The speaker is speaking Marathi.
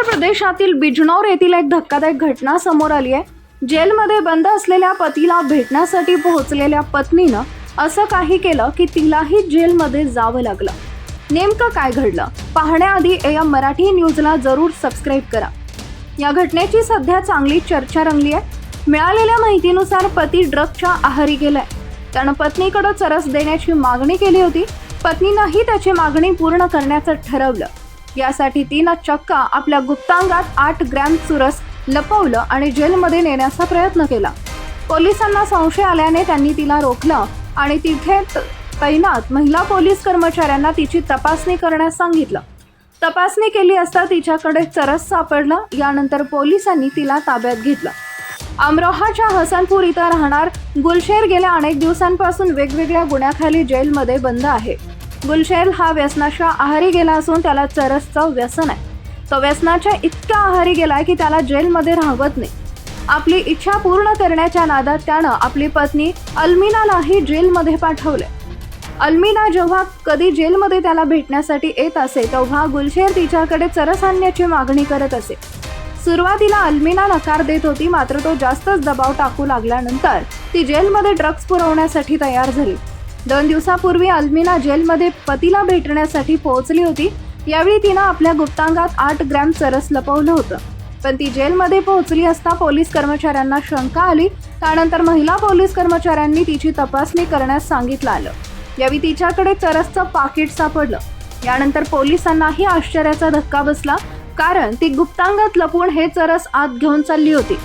उत्तर प्रदेशातील बिजनौर येथील एक धक्कादायक घटना समोर आली आहे. जेलमध्ये बंद असलेल्या पतीला भेटण्यासाठी पोहोचलेल्या पत्नीनं असं काही केलं की तिलाही जेलमध्ये जावं लागलं. नेमकं काय घडलं? पाहण्याआधी एम मराठी न्यूजला जरूर सबस्क्राईब करा. या घटनेची सध्या चांगली चर्चा रंगली आहे. मिळालेल्या माहितीनुसार पती ड्रगच्या आहारी गेलाय. त्यानं पत्नीकडं चरस देण्याची मागणी केली होती. पत्नीनंही त्याची मागणी पूर्ण करण्याचं ठरवलं. यासाठी तिनं चक्का आपल्या गुप्तांगात आठ ग्रॅम चुरस लपवलं आणि जेलमध्ये नेण्याचा प्रयत्न केला. पोलिसांना संशय आल्याने त्यांनी तिला रोखलं आणि तिथे तैनात महिला पोलीस कर्मचाऱ्यांना तिची तपासणी करण्यास सांगितलं. तपासणी केली असता तिच्याकडे चरस सापडलं यानंतर पोलिसांनी तिला ताब्यात घेतलं. अमरोहाच्या हसनपूर इथं राहणार गुलशेर गेल्या अनेक दिवसांपासून वेगवेगळ्या गुन्ह्याखाली जेलमध्ये बंद आहे. गुलशेर हा व्यसनाच्या आहारी गेला असून त्याला चरसचं व्यसन आहे. तो व्यसनाच्या इतक्या आहारी गेलाय की त्याला जेलमध्ये राहवत नाही. आपली इच्छा पूर्ण करण्याच्या नादात त्यानं आपली पत्नी अल्मिनालाही जेलमध्ये पाठवले अल्मिना जेव्हा कधी जेलमध्ये त्याला भेटण्यासाठी येत असे तेव्हा गुलशेर तिच्याकडे चरस आणण्याची मागणी करत असे. सुरुवातीला अल्मिना नकार देत होती मात्र तो जास्तच दबाव टाकू लागल्यानंतर ती जेलमध्ये ड्रग्ज पुरवण्यासाठी तयार झाली. दोन दिवसापूर्वी अल्मिना जेलमध्ये पतीला भेटण्यासाठी पोहोचली होती. यावेळी तिनं आपल्या गुप्तांगात आठ ग्रॅम चरस लपवलं होतं. पण ती जेलमध्ये पोहोचली असता पोलीस कर्मचाऱ्यांना शंका आली. त्यानंतर महिला पोलीस कर्मचाऱ्यांनी तिची तपासणी करण्यास सांगितलं आलं. यावेळी तिच्याकडे चरसचं पाकिट सापडलं. यानंतर पोलिसांनाही आश्चर्याचा धक्का बसला. कारण ती गुप्तांगात लपून हे चरस आत घेऊन चालली होती.